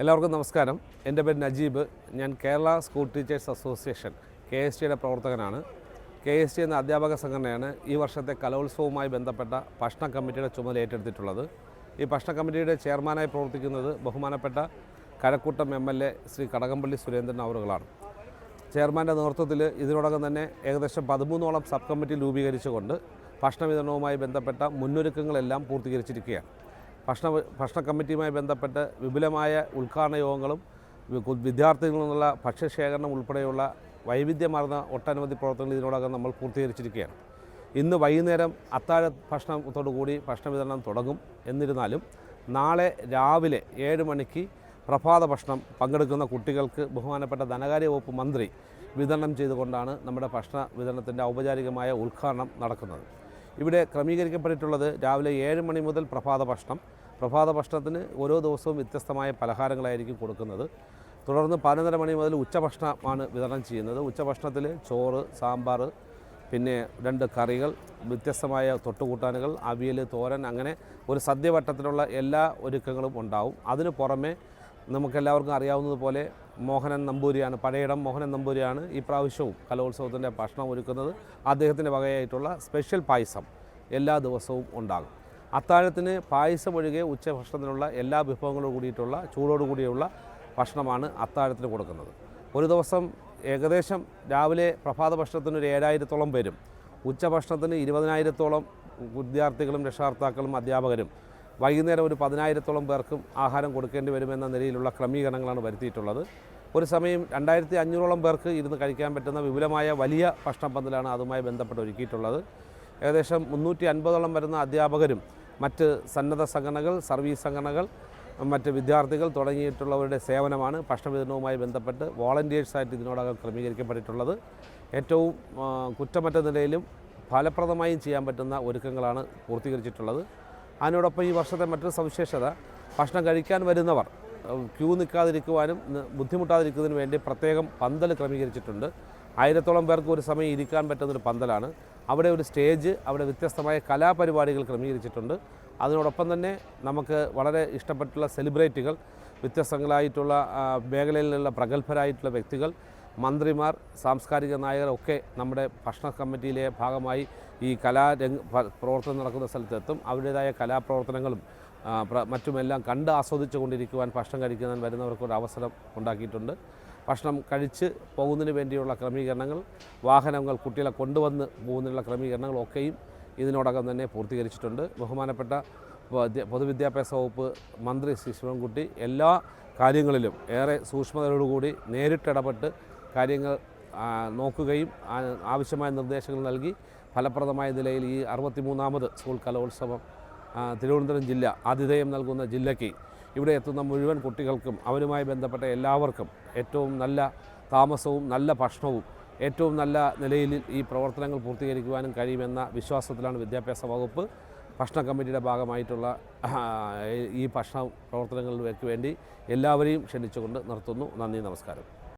എല്ലാവർക്കും നമസ്കാരം. എന്റെ പേര് നജീബ്. ഞാൻ Kerala school teachers association K S ടിയുടെ പ്രവർത്തകനാണ്. കെ എസ് ടി എന്ന അധ്യാപക സംഘടനയാണ് ഈ വർഷത്തെ കലോത്സവവുമായി ബന്ധപ്പെട്ട ഭക്ഷണ കമ്മിറ്റിയുടെ ചുമതല ഏറ്റെടുത്തിട്ടുള്ളത്. ഈ ഭക്ഷണ കമ്മിറ്റിയുടെ ചെയർമാനായി പ്രവർത്തിക്കുന്നത് ബഹുമാനപ്പെട്ട Kazhakkoottam M L A Shri Kadakampally Surendran അവറുകളാണ്. ചെയർമാന്റെ നേതൃത്വത്തിൽ ഇതിനോടകം തന്നെ ഏകദേശം പതിമൂന്നോളം സബ് കമ്മിറ്റി രൂപീകരിച്ചുകൊണ്ട് ഭക്ഷണ വിതരണവുമായി ബന്ധപ്പെട്ട മുന്നൊരുക്കങ്ങളെല്ലാം പൂർത്തീകരിച്ചിരിക്കുകയാണ്. ഭക്ഷണ ഭക്ഷണ കമ്മിറ്റിയുമായി ബന്ധപ്പെട്ട് വിപുലമായ ഉദ്ഘാടന യോഗങ്ങളും വിദ്യാർത്ഥികളിൽ നിന്നുള്ള ഭക്ഷ്യശേഖരണം ഉൾപ്പെടെയുള്ള വൈവിധ്യമാർന്ന ഒട്ടനവധി പ്രവർത്തനങ്ങൾ ഇതിനോടകം നമ്മൾ പൂർത്തീകരിച്ചിരിക്കുകയാണ്. ഇന്ന് വൈകുന്നേരം അത്താഴ ഭക്ഷണത്തോടു കൂടി ഭക്ഷണ വിതരണം തുടങ്ങും. എന്നിരുന്നാലും നാളെ രാവിലെ ഏഴ് മണിക്ക് പ്രഭാത ഭക്ഷണം പങ്കെടുക്കുന്ന കുട്ടികൾക്ക് ബഹുമാനപ്പെട്ട ധനകാര്യ വകുപ്പ് മന്ത്രി വിതരണം ചെയ്തുകൊണ്ടാണ് നമ്മുടെ ഭക്ഷണ വിതരണത്തിന്റെ ഔപചാരികമായ ഉദ്ഘാടനം നടക്കുന്നത്. ഇവിടെ ക്രമീകരിക്കപ്പെട്ടിട്ടുള്ളത് രാവിലെ ഏഴ് മണി മുതൽ പ്രഭാത ഭക്ഷണം. പ്രഭാത ഭക്ഷണത്തിന് ഓരോ ദിവസവും വ്യത്യസ്തമായ പലഹാരങ്ങളായിരിക്കും കൊടുക്കുന്നത്. തുടർന്ന് പതിനൊന്നര മണി മുതൽ ഉച്ചഭക്ഷണമാണ് വിതരണം ചെയ്യുന്നത്. ഉച്ചഭക്ഷണത്തിൽ ചോറ് സാമ്പാർ പിന്നെ രണ്ട് കറികൾ വ്യത്യസ്തമായ തൊട്ടുകൂട്ടാനുകൾ അവിയൽ തോരൻ അങ്ങനെ ഒരു സദ്യവട്ടത്തിലുള്ള എല്ലാ ഒരുക്കങ്ങളും ഉണ്ടാവും. അതിന് പുറമെ നമുക്കെല്ലാവർക്കും അറിയാവുന്നതുപോലെ മോഹനൻ നമ്പൂരിയാണ് പഴയിടം മോഹനൻ നമ്പൂരിയാണ് ഈ പ്രാവശ്യവും കലോത്സവത്തിന്റെ ഭക്ഷണം ഒരുക്കുന്നത്. അദ്ദേഹത്തിന്റെ വകയായിട്ടുള്ള സ്പെഷ്യൽ പായസം എല്ലാ ദിവസവും ഉണ്ടാകും. അത്താഴത്തിന് പായസം ഒഴികെ ഉച്ചഭക്ഷണത്തിനുള്ള എല്ലാ വിഭവങ്ങളും കൂടിയിട്ടുള്ള ചൂടോട് കൂടിയുള്ള ഭക്ഷണമാണ് അത്താഴത്തിന് കൊടുക്കുന്നത്. ഒരു ദിവസം ഏകദേശം രാവിലെ പ്രഭാത ഭക്ഷണത്തിന് ഒരു ഏഴായിരത്തോളം പേരും ഉച്ചഭക്ഷണത്തിന് ഇരുപതിനായിരത്തോളം വിദ്യാർത്ഥികളും രക്ഷകർത്താക്കളും അധ്യാപകരും വൈകുന്നേരം ഒരു പതിനായിരത്തോളം പേർക്കും ആഹാരം കൊടുക്കേണ്ടി വരുമെന്ന നിലയിലുള്ള ക്രമീകരണങ്ങളാണ് വരുത്തിയിട്ടുള്ളത്. ഒരു സമയം രണ്ടായിരത്തി അഞ്ഞൂറോളം പേർക്ക് ഇരുന്ന് കഴിക്കാൻ പറ്റുന്ന വിപുലമായ വലിയ ഭക്ഷണ പന്തലാണ് അതുമായി ബന്ധപ്പെട്ട് ഒരുക്കിയിട്ടുള്ളത്. ഏകദേശം മുന്നൂറ്റി അൻപതോളം വരുന്ന അധ്യാപകരും മറ്റ് സന്നദ്ധ സംഘടനകൾ സർവീസ് സംഘടനകൾ മറ്റ് വിദ്യാർത്ഥികൾ തുടങ്ങിയിട്ടുള്ളവരുടെ സേവനമാണ് ഭക്ഷണ വിതരണവുമായി ബന്ധപ്പെട്ട് വോളണ്ടിയേഴ്സായിട്ട് ഇതിനോടകം ക്രമീകരിക്കപ്പെട്ടിട്ടുള്ളത്. ഏറ്റവും കുറ്റമറ്റ നിലയിലും ഫലപ്രദമായും ചെയ്യാൻ പറ്റുന്ന ഒരുക്കങ്ങളാണ് പൂർത്തീകരിച്ചിട്ടുള്ളത്. അതിനോടൊപ്പം ഈ വർഷത്തെ മറ്റൊരു സവിശേഷത ഭക്ഷണം കഴിക്കാൻ വരുന്നവർ ക്യൂ നിൽക്കാതിരിക്കുവാനും ബുദ്ധിമുട്ടാതിരിക്കുന്നതിന് വേണ്ടി പ്രത്യേകം പന്തൽ ക്രമീകരിച്ചിട്ടുണ്ട്. ആയിരത്തോളം പേർക്ക് ഒരു സമയം ഇരിക്കാൻ പറ്റുന്നൊരു പന്തലാണ്. അവിടെ ഒരു സ്റ്റേജ് അവിടെ വ്യത്യസ്തമായ കലാപരിപാടികൾ ക്രമീകരിച്ചിട്ടുണ്ട്. അതിനോടൊപ്പം തന്നെ നമുക്ക് വളരെ ഇഷ്ടപ്പെട്ടുള്ള സെലിബ്രിറ്റികൾ വ്യത്യസ്തങ്ങളായിട്ടുള്ള മേഖലയിലുള്ള പ്രഗത്ഭരായിട്ടുള്ള വ്യക്തികൾ മന്ത്രിമാർ സാംസ്കാരിക നായകർ ഒക്കെ നമ്മുടെ ഭക്ഷണ കമ്മിറ്റിയിലെ ഭാഗമായി ഈ കലാരംഗ പ്രവർത്തനം നടക്കുന്ന സ്ഥലത്തെത്തും. അവരുടേതായ കലാപ്രവർത്തനങ്ങളും മറ്റുമെല്ലാം കണ്ട് ആസ്വദിച്ചു കൊണ്ടിരിക്കുവാൻ ഭക്ഷണം കഴിക്കാൻ വരുന്നവർക്ക് ഒരു അവസരം ഉണ്ടാക്കിയിട്ടുണ്ട്. ഭക്ഷണം കഴിച്ച് പോകുന്നതിന് വേണ്ടിയുള്ള ക്രമീകരണങ്ങൾ വാഹനങ്ങൾ കുട്ടികളെ കൊണ്ടുവന്ന് പോകുന്നതിനുള്ള ക്രമീകരണങ്ങളൊക്കെയും ഇതിനോടകം തന്നെ പൂർത്തീകരിച്ചിട്ടുണ്ട്. ബഹുമാനപ്പെട്ട പൊതുവിദ്യാഭ്യാസ വകുപ്പ് മന്ത്രി ശ്രീ ശിവൻകുട്ടി എല്ലാ കാര്യങ്ങളിലും ഏറെ സൂക്ഷ്മതയോടുകൂടി നേരിട്ടിടപെട്ട് കാര്യങ്ങൾ നോക്കുകയും ആവശ്യമായ നിർദ്ദേശങ്ങൾ നൽകി ഫലപ്രദമായ നിലയിൽ ഈ അറുപത്തിമൂന്നാമത് സ്കൂൾ കലോത്സവം തിരുവനന്തപുരം ജില്ല ആതിഥേയം നൽകുന്ന ജില്ലയ്ക്ക് ഇവിടെ എത്തുന്ന മുഴുവൻ കുട്ടികൾക്കും അവരുമായി ബന്ധപ്പെട്ട എല്ലാവർക്കും ഏറ്റവും നല്ല താമസവും നല്ല ഭക്ഷണവും ഏറ്റവും നല്ല നിലയിൽ ഈ പ്രവർത്തനങ്ങൾ പൂർത്തീകരിക്കുവാനും കഴിയുമെന്ന വിശ്വാസത്തിലാണ് വിദ്യാഭ്യാസ വകുപ്പ് ഭക്ഷണ കമ്മിറ്റിയുടെ ഭാഗമായിട്ടുള്ള ഈ ഭക്ഷണ പ്രവർത്തനങ്ങൾക്ക് വേണ്ടി എല്ലാവരെയും ക്ഷണിച്ചുകൊണ്ട് നിർത്തുന്നു. നന്ദി നമസ്കാരം.